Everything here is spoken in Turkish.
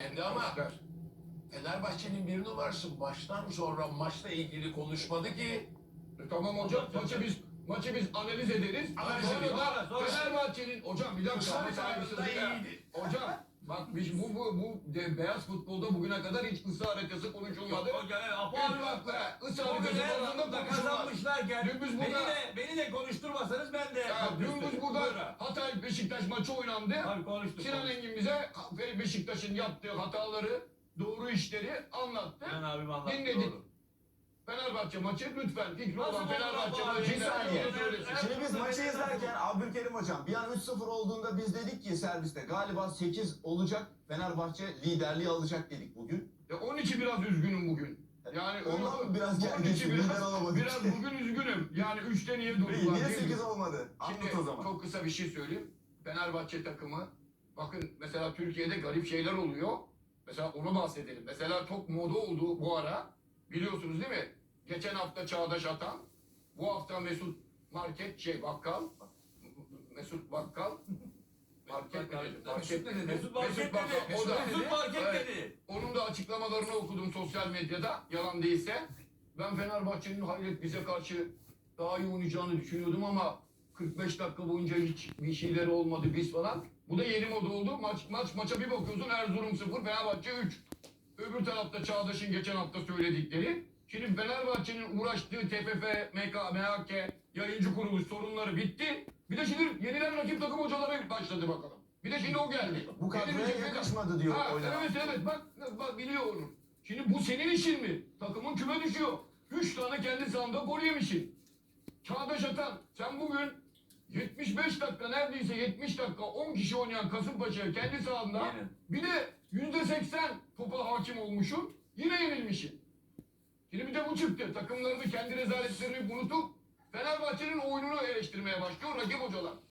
Kendi ama Fenerbahçe'nin bir numarası baştan sonra maçla ilgili konuşmadı ki. E, tamam hocam maçı biz maçı biz analiz ederiz. Analiz sonra da Sonra- Fenerbahçe'nin hocam bir dakika Dışarı ama saygısızlık tarafında ya. iyiydi. Hocam bak biz bu bu bu de, beyaz futbolda bugüne kadar hiç ısı haritası konuşulmadı. Hocam evet Apo Hiç abi bak. bak ısı O haritası falan da Erzurum'da konuşulmaz. kazanmışlarken Dün biz beni burada- de, beni de konuşturmasanız ben de Ya dün Buyurun. Hatay Beşiktaş maçı oynandı. Abi konuştuk. Sinan konuştuk. Engin bize Beşiktaş'ın yaptığı hataları, doğru işleri anlattı. Ben abim anlattı. Dinledik. doğru. Fenerbahçe maçı lütfen fikri olan Fenerbahçe abi? maçı Bir saniye. Şimdi biz maçı izlerken Abdülkerim hocam bir an 3-0 olduğunda biz dedik ki serviste galiba 8 olacak Fenerbahçe liderliği alacak dedik bugün. Ya onun için biraz üzgünüm bugün. Yani Ondan biraz gerginsin, için lider biraz, olamadık. biraz bugün üzgünüm. Yani üçte niye durdular? niye değil mi? 8 olmadı? Anlat Şimdi o zaman. çok kısa bir şey söyleyeyim. Fenerbahçe takımı bakın mesela Türkiye'de garip şeyler oluyor. Mesela onu bahsedelim. Mesela çok moda oldu bu ara. Biliyorsunuz değil mi? Geçen hafta Çağdaş Atan. Bu hafta Mesut Market şey bakkal. Mesut Bakkal. Market dedi? Market dedi. Mesut Market dedi. O da Mesut Market dedi. Onun da açıklamalarını okudum sosyal medyada. Yalan değilse. Ben Fenerbahçe'nin hayret bize karşı daha iyi oynayacağını düşünüyordum ama 45 dakika boyunca hiç bir şeyleri olmadı biz falan. Bu da yeni moda oldu. Maç maç maça bir bakıyorsun Erzurum 0, Fenerbahçe 3. Öbür tarafta Çağdaş'ın geçen hafta söyledikleri. Şimdi Fenerbahçe'nin uğraştığı TFF, MK, MHK, yayıncı kuruluş sorunları bitti. Bir de şimdi yenilen rakip takım hocaları başladı bakalım. Bir de şimdi o geldi. Bu kadroya bir- yakışmadı diyor Ha, oynanan. Evet evet bak, bak biliyor onu. Şimdi bu senin işin mi? Takımın küme düşüyor. Üç tane kendi sahanda gol yemişsin. Çağdaş Atan sen bugün 75 dakika neredeyse 70 dakika 10 kişi oynayan Kasımpaşa'ya kendi sahanda Yine. bir de %80 topa hakim olmuşsun. Yine yenilmişsin. Şimdi bir de bu çıktı. Takımlarını kendi rezaletlerini unutup Fenerbahçe'nin oyununu eleştirmeye başlıyor rakip hocalar.